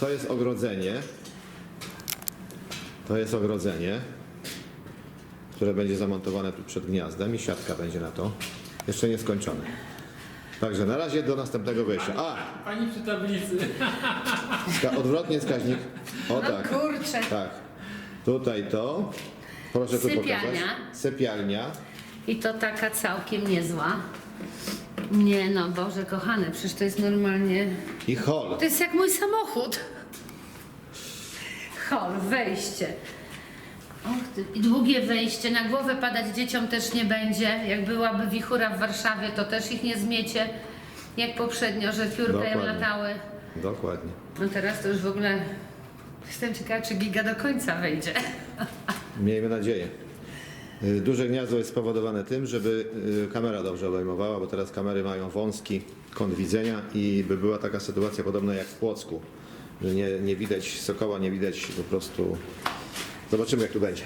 To jest ogrodzenie. To jest ogrodzenie, które będzie zamontowane tu przed gniazdem i siatka będzie na to. Jeszcze nie skończone. Także na razie do następnego wejścia. A, Pani przy tablicy. ska- odwrotnie wskaźnik. O No tak. kurczę. Tak. Tutaj to. Proszę tu Sypialnia. pokazać. Sypialnia. I to taka całkiem niezła. Nie no, Boże kochany, przecież to jest normalnie... I hol. To jest jak mój samochód. Hol, wejście. Och, ty, I długie wejście. Na głowę padać dzieciom też nie będzie. Jak byłaby wichura w Warszawie, to też ich nie zmiecie. Jak poprzednio, że piórka im Dokładnie. latały. Dokładnie. No teraz to już w ogóle... Jestem ciekawa, czy giga do końca wejdzie. Miejmy nadzieję. Y, Duże gniazdo jest spowodowane tym, żeby y, kamera dobrze obejmowała, bo teraz kamery mają wąski kąt widzenia i by była taka sytuacja podobna jak w Płocku, że nie, nie widać sokoła, nie widać po prostu. Zobaczymy jak tu będzie.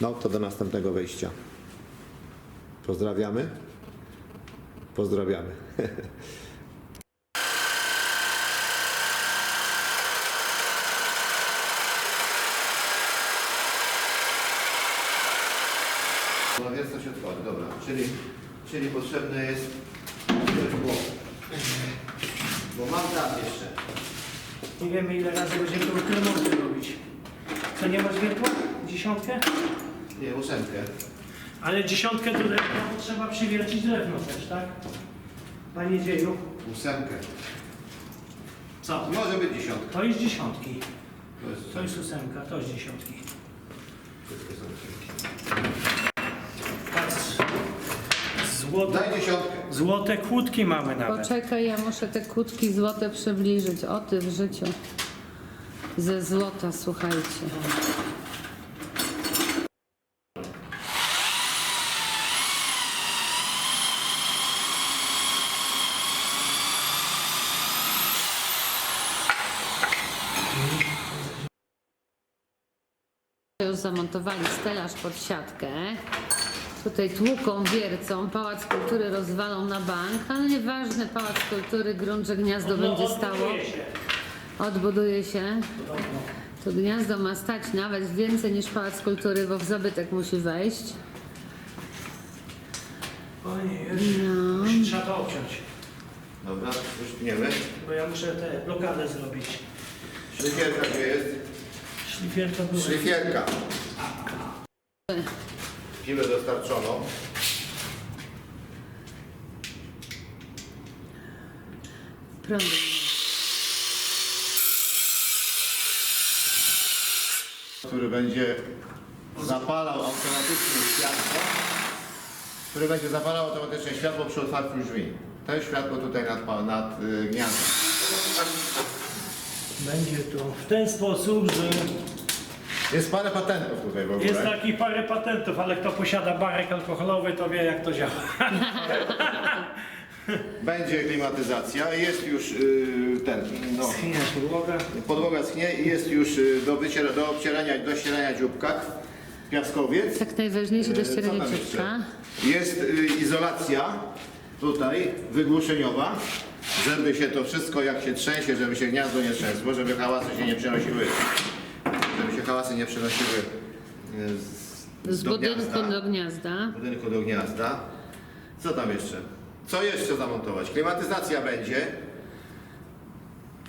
No to do następnego wejścia. Pozdrawiamy. Pozdrawiamy. No się odkłada, dobra. Czyli, czyli potrzebne jest światło. Bo mam tam jeszcze. Nie wiemy ile razy będziemy tą remonty robić. Co nie masz wiertła? Dziesiątkę? Nie, ósemkę. Ale dziesiątkę do drewna to trzeba przywiercić drewno też, tak? Panie dzieju, Ósemkę. co? Może być dziesiątka. To jest dziesiątki. To jest, To jest ósemka, to jest dziesiątki. wszystkie są ósemki. Złote, Daj dziesiątkę. złote kłódki mamy nawet. Poczekaj, ja muszę te kłódki złote przybliżyć. O ty w życiu. Ze złota, słuchajcie. Już zamontowali stelaż pod siatkę. Tutaj tłuką, wiercą, pałac kultury rozwalą na bank, ale nieważne, pałac kultury, grunt, że gniazdo będzie stało, Odbuduje się. odbuduje się. To gniazdo ma stać nawet więcej niż pałac kultury, bo w zabytek musi wejść. Panie Jezu, No. trzeba to obciąć. Dobra, już tniemy. Bo ja muszę tę blokadę zrobić. Szlifierka gdzie jest? Szlifierka była. Szlifierka. Piłę dostarczono. Prąd. który będzie zapalał automatycznie światło, który będzie zapalał automatycznie światło przy otwarciu drzwi. To jest światło tutaj nad, nad y, gniazdem. Będzie to w ten sposób, że Jest parę patentów tutaj w ogóle. jest takich parę patentów, ale kto posiada barek alkoholowy, to wie jak to działa. Będzie klimatyzacja, jest już y, ten, no, Schnie podłoga. podłoga schnie i jest już y, do, wyciera, do obcierania, do ścierania dzióbka, piaskowiec. Tak najważniejsze do co ścierania tam jeszcze? Jest y, izolacja tutaj wygłuszeniowa, żeby się to wszystko jak się trzęsie, żeby się gniazdo nie trzęsło, żeby hałasy się nie przenosiły, hałasy nie przenosiły y, z, Z do budynku gniazda. do gniazda. budynku do gniazda. Co tam jeszcze? Co jeszcze zamontować? Klimatyzacja będzie.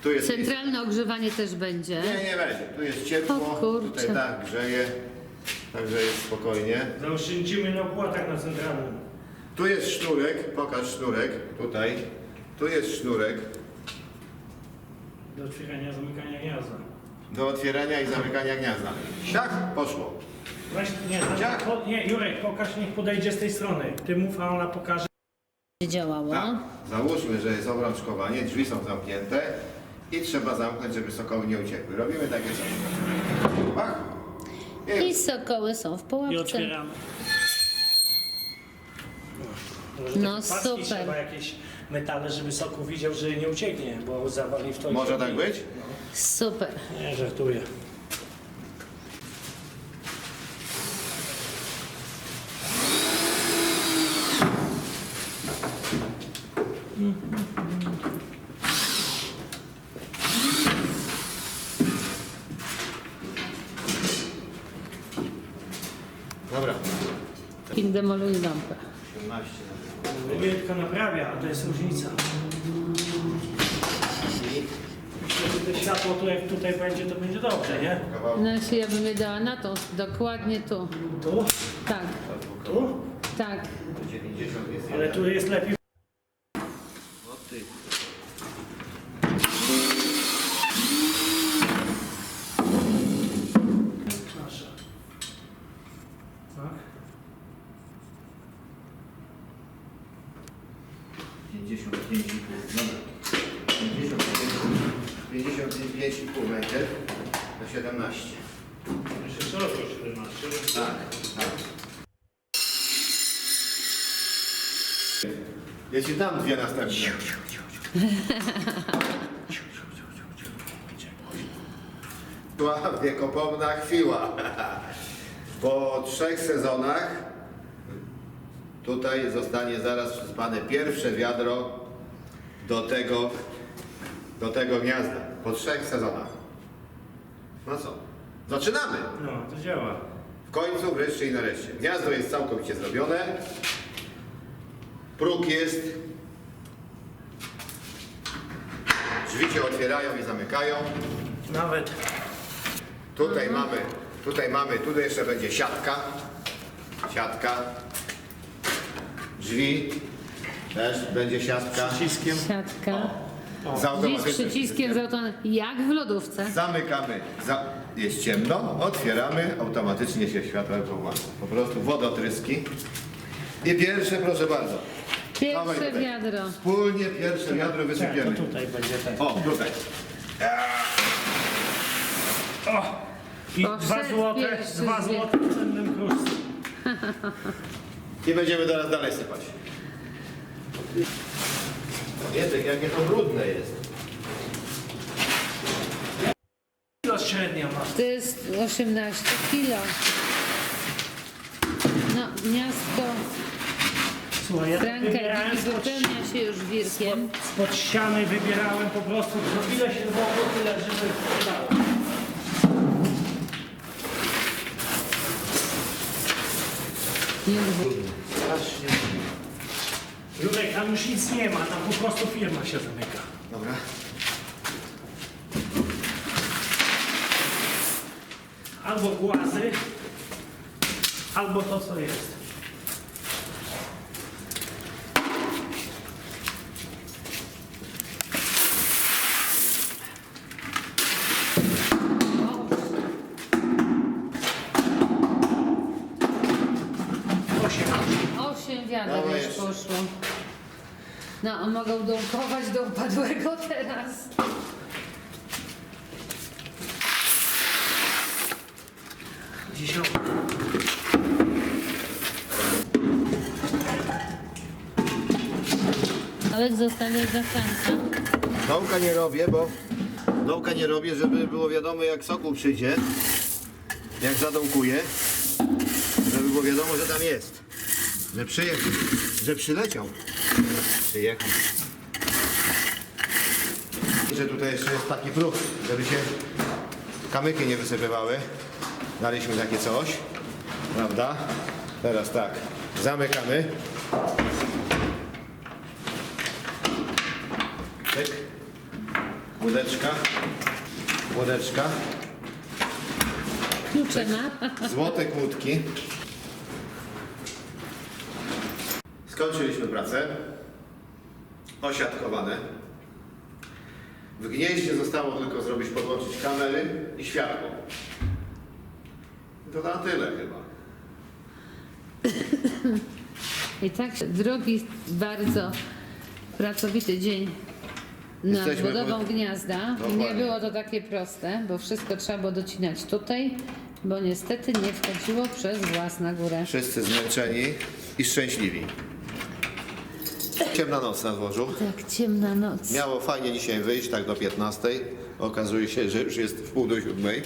Tu jest Centralne ogrzewanie też będzie. Nie, nie będzie. Tu jest ciepło. O kurczę. Tutaj tak grzeje. Także jest spokojnie. Zaoszczędzimy na opłatach na centralnym. Tu jest sznurek, pokaż sznurek, tutaj. Tu jest sznurek Do otwierania, zamykania gniazda. Do otwierania i zamykania gniazda. Siak, poszło. Weź, nie, Jak? po, nie, Jurek, pokaż, niech podejdzie z tej strony. Ty mów, a ona pokaże. Działało. Tak. Załóżmy, że jest obrączkowanie, drzwi są zamknięte i trzeba zamknąć, żeby sokoły nie uciekły. Robimy takie coś. Bach. I I sokoły są w I pułapce. otwieramy. Może No, takie paski super. Trzeba jakieś metale, żeby soku widział, że nie ucieknie, bo zawali w to. Może tak zrobi. być? Super. Nie, żartuję. Dobra. I demoluj lampę. 18. Nie tylko naprawia, a to jest różnica. Myślę, że światło tu jak tutaj będzie, to będzie dobrze, nie? Kawałek. No jeśli ja bym je dała na tą, dokładnie tu. Tu? Tak, Tu? tak. 90 jest Ale tu jest lepiej. No ty. Nasza. Tak? 55,5. Dobra. 55,5 metrów na 17. Jeszcze szeroko 17. Tak, tak. Ja ci dam dwie następne. Wiekopomna chwila. Po trzech sezonach tutaj zostanie zaraz przyspane pierwsze wiadro do tego, do tego gniazda. Po trzech sezonach. No co? Zaczynamy! No, to działa. W końcu, wreszcie i nareszcie. Gniazdo jest całkowicie zrobione. Próg jest. Drzwi się otwierają i zamykają. Nawet. Tutaj mamy, tutaj mamy, tutaj jeszcze będzie siatka. Siatka. Drzwi. Też będzie siatka. Przyciskiem. Siatka. Z Automatycznym przyciskiem z jak w lodówce. Zamykamy. Za... Jest ciemno, otwieramy, automatycznie się światło włącza. Po prostu wodotryski. I pierwsze, proszę bardzo. Dawaj Pierwsze tutaj. wiadro. Wspólnie pierwsze wiadro Tak, wysypiemy. to tutaj będzie. O, tutaj. O! I Poszedł dwa złote, pierwszy dwa złote w cennym kruszcu. I będziemy teraz dalej sypać. Jedzek, jakie to brudne jest. Kilo średnia ma. To jest 18 kilo. No, miasto Słuchaj, ja Franka wybierałem spod, wypełnia się już wirkiem. spod ściany, wybierałem po prostu, no ile się mogło, tyle żeby dało. Już Strasznie. Jurek, tam już nic nie ma, tam po prostu firma się zamyka. Dobra. Albo głazy, albo to co jest. Osiem. 8 wiader Dawaj już jeszcze. poszło. No, mogą dołkować do upadłego teraz. Dziesiątka. Ale zostawiać za Franka. Dołka nie robię, bo dołka nie robię, żeby było wiadomo jak sokół przyjdzie, jak zadołkuje, żeby było wiadomo, że tam jest, że przyjechał, że przyleciał, przyjechał. I że tutaj jeszcze jest taki próg, żeby się kamyki nie wysypywały. Daliśmy takie coś, prawda? Teraz tak, zamykamy. Tyk. Łódeczka. Łódeczka. Klucze ma. Złote kłódki. Skończyliśmy pracę. Osiadkowane. W gnieździe zostało tylko zrobić, podłączyć kamery i światło. To na tyle chyba. I tak drugi bardzo pracowity dzień nad Jesteśmy budową po- gniazda. Dokładnie. Nie było to takie proste, bo wszystko trzeba było docinać tutaj, bo niestety nie wchodziło przez włas na górę. Wszyscy zmęczeni i szczęśliwi. Ciemna noc na dworzu. Tak ciemna noc. Miało fajnie dzisiaj wyjść, tak do 15. Okazuje się, że już jest w pół do siódmej.